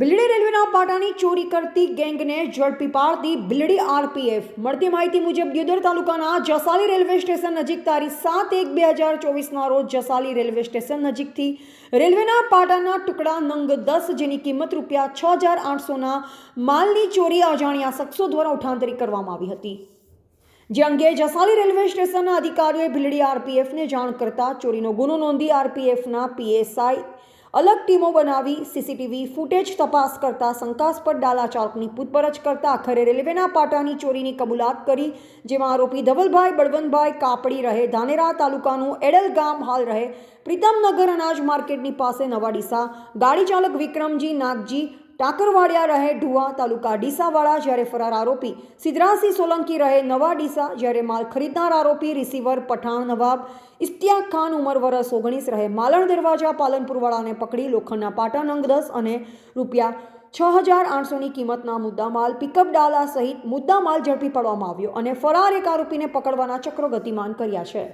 બિલડી રેલવેના પાટાની ચોરી કરતી ગેંગને ઝડપી પાડતી બિલડી આરપીએફ. મળતી માહિતી મુજબ ગ્યુદર તાલુકાના જસાલી રેલવે સ્ટેશન નજીક તારીખ સાત એક બે હજાર ચોવીસના રોજ જસાલી રેલવે સ્ટેશન નજીકથી રેલવેના પાટાના ટુકડા નંગ દસ જેની કિંમત રૂપિયા છ હજાર આઠસોના માલની ચોરી અજાણ્યા શખ્સો દ્વારા ઉઠાંતરી કરવામાં આવી હતી. જે અંગે જસાલી રેલવે સ્ટેશનના અધિકારીઓએ ભીલડી આરપીએફને જાણ કરતા ચોરીનો ગુનો નોંધી આરપીએફના પીએસઆઈ અલગ ટીમો બનાવી સીસીટીવી ફૂટેજ તપાસ કરતા શંકાસ્પદ ડાલા ચાલકની પૂછપરછ કરતા આખરે રેલવેના પાટાની ચોરીની કબૂલાત કરી, જેમાં આરોપી ધવલભાઈ, બળવંતભાઈ કાપડી રહે, ધાનેરા તાલુકાનું એડલ ગામ હાલ રહે. પ્રીતમનગર અનાજ માર્કેટની પાસે નવાડીસા ગાડી ચાલક વિક્રમજી નાગજી ટાકરવાડિયા રહે ઢુવા તાલુકા ડીસાવાળા જ્યારે ફરાર આરોપી સિદ્ધરાસિંહ સોલંકી રહે નવા ડીસા જ્યારે માલ ખરીદનાર આરોપી રિસીવર પઠાણ નવાબ ઇસ્તિયાક ખાન ઉંમર વરસ ઓગણીસ રહે માલણ દરવાજા પાલનપુરવાળાને પકડી લોખંડના પાટા નંગ દસ અને રૂપિયા છ હજાર આઠસોની કિંમતના મુદ્દામાલ પિકઅપ ડાલા સહિત મુદ્દામાલ ઝડપી પાડવામાં આવ્યો અને ફરાર એક આરોપીને પકડવાના ચક્રો ગતિમાન કર્યા છે.